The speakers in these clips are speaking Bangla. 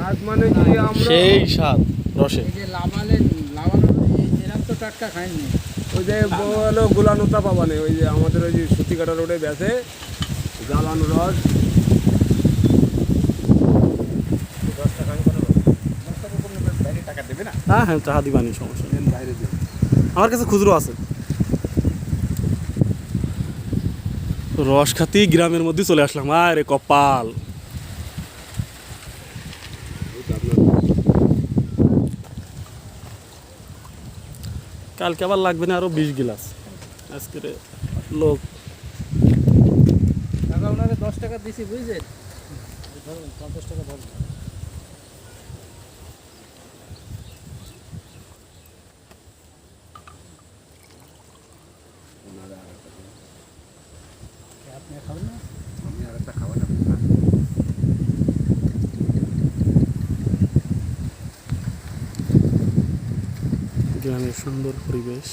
স্বাদ মানে কি আমরা সেই স্বাদ রসে। এই যে লাভালে লাভানো এরকম তো টাটকা খাইনি। ওই যে বলো গুলানোতা পাবা নেই ওই যে আমাদের ওই যে সুতিকাটা রোডে বেসে জ্বালানো রস। টাকা দেবে না। হ্যাঁ হ্যাঁ চাহা দিবানি সমস্যা নেই। বাইরে দিয়ে আমার কাছে খুচরো আছে। রস খাতি গ্রামের মধ্যে চলে আসলাম। আরে কপাল। কালকে আবার লাগবে না আরও বিশ গিলাস। আজকে লোক। ওনারে দশ টাকা দিছি বুঝছেন ধরুন পঞ্চাশ টাকা ধরুন আপনি খাবেন না আমি আর একটা খাওয়া গ্রামের সুন্দর পরিবেশ।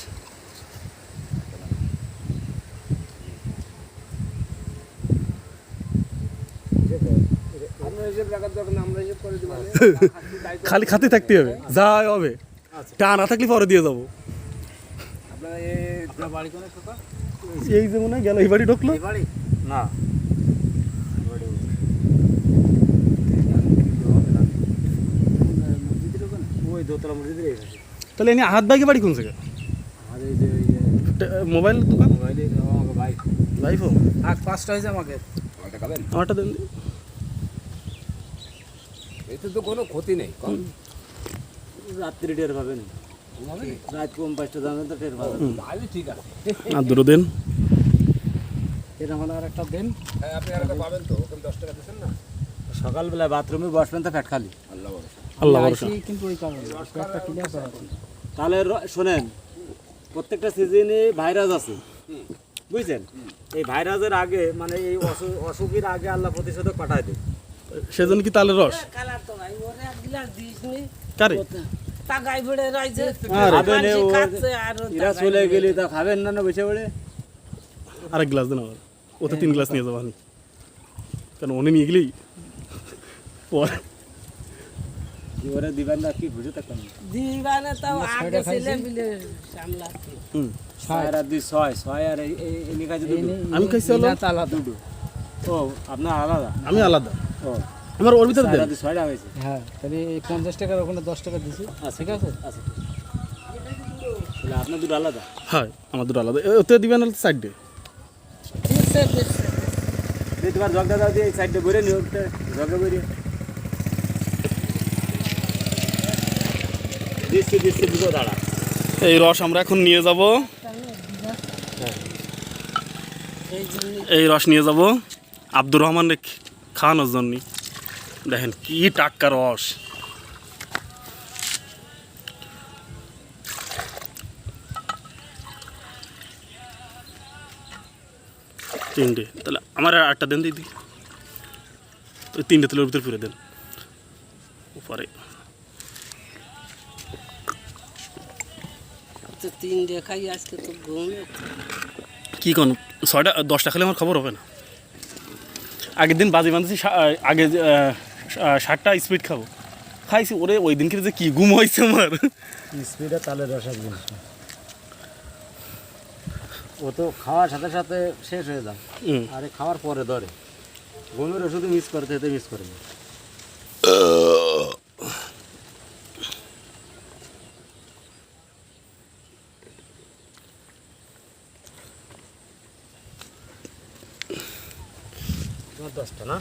খালি খাতে থাকতে হবে যা হবে। টা না থাকলে পরে দিয়ে যাব। আপনার এই যে মনে গেল এই বাড়ি ঢুকলো। না। ওই দোতলা মসজিদের। তাহলে এনে হাত বাইকে বাড়ি কোন জায়গা আর এই যে ওই যে মোবাইল দোকান? বাইক লাইফ আগ পাঁচটা হয়েছে আমাকে। আমারটা দেন এতে তো কোনো ক্ষতি নেই রাত্রি টের পাবেন। রাত কম পাঁচটা দামে তো টের পাবেন। ঠিক আছে। আর দুটো দেন। এরকম হলে আর একটা দেন। হ্যাঁ আপনি আর একটা পাবেন তো ওকে দশ টাকা দিচ্ছেন না? সকালবেলা বাথরুমে বসবেন তো পেট খালি। আল্লাহ আল্লাহ ভরসা। কিন্তু ওই কারণে তাহলে শোনেন প্রত্যেকটা সিজনে ভাইরাস আছে। বুঝছেন? এই ভাইরাসের আগে মানে এই অসু- অসুখের আগে আল্লাহ প্রতিষেধক পাঠায় দেয়। সেজন্য কি তালের রস? কালার তো কারে? তাগাই আর এরা চলে। গেলে খাবেন না না বসে আরেক গ্লাস দেন ওতে তিন গ্লাস নিয়ে যাব আমি কেন উনি নিয়ে গেলেই কি দিবেন না কি বুঝে থাকলাম দিবানে তাও আগে ছেলে মিলে সামলাচ্ছে। হুম ছয়। আর দুই ছয় ছয় আর এই- এই দুটো। আমি খাইছি হলো তালা দুটো। ও আপনার আলাদা? আমি আলাদা। ও। আমার ওর ভিতরে ছয় দেন। ছয়টা হয়েছে। হ্যাঁ তাহলে এই পঞ্চাশ টাকার ওখানে দশ টাকা দিছি। ঠিক আছে? আচ্ছা। তাহলে আপনার দুটো আলাদা? হ্যাঁ আমার দুটো আলাদা। ওতে দিবেন সাইড ডে তোমার জগদা দাও দিয়ে এই সাইডটা ভরে নিও জগে ভরে এই রস আমরা এখন নিয়ে যাব। এই রস নিয়ে যাব। আব্দুর রহমান খাওয়ানোর জন্য। দেখেন কি টাটকা রস। তিনটে। তাহলে আমার আর আটটা দেন দিদি। তিনটে তেলের ভিতরে ফিরে দেন। উপরে। তো তিন দেখাই আজকে তো ঘুমে। কি কোন? ছয়টা দশটা খেলে আমার খবর হবে না? আগের দিন বাজি বাঁধেছি আগে ষাটটা স্পিড খাব। খাইছি ওরে ওই দিনকে যে কি ঘুম হয়েছে আমার। স্পিডে রস এক জিনিস ও তো খাওয়ার সাথে সাথে শেষ হয়ে যায়। আরে খাওয়ার পরে ধরে। ঘুমের ওষুধ মিস করতে মিস করে দশটা না?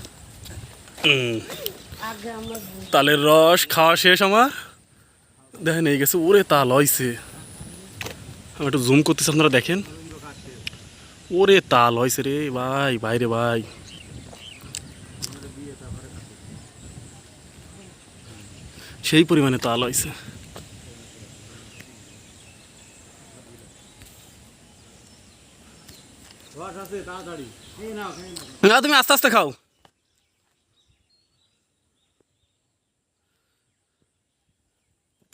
হুম। আগে আমরা তালের রস খাওয়া শেষ আমার। দেখেন এই গেছে ওরে তাল হয়েছে আমি একটু জুম করতেছি আপনারা দেখেন। ওরে তাল হয়েছে রে ভাই ভাই রে ভাই। সেই পরিমাণে তাল হয়েছে রস আছে তাড়াতাড়ি এই নাও এই নাও। না তুমি আস্তে আস্তে খাও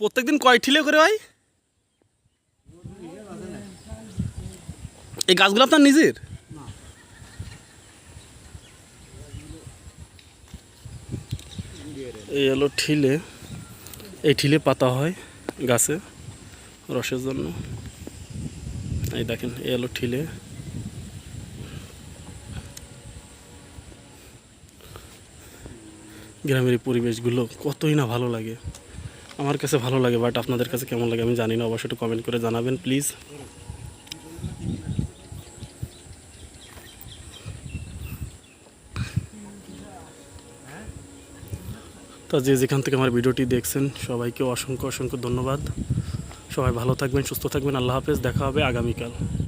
প্রত্যেকদিন কয় ঠিলে করে ভাই এই গাছগুলো আপনার নিজের? এই হলো ঠিলে। এই ঠিলে পাতা হয় গাছে রসের জন্য। এই দেখেন, এই হলো ঠিলে। গ্রামের পরিবেশগুলো কতই না ভালো লাগে। আমার কাছে ভালো লাগে বাট আপনাদের কাছে কেমন লাগে আমি জানি না, অবশ্যই একটু কমেন্ট করে জানাবেন প্লিজ তো যে যেখান থেকে আমার ভিডিওটি দেখছেন, সবাইকে অসংখ্য অসংখ্য ধন্যবাদ। সবাই ভালো থাকবেন, সুস্থ থাকবেন, আল্লাহ হাফেজ, দেখা হবে আগামীকাল।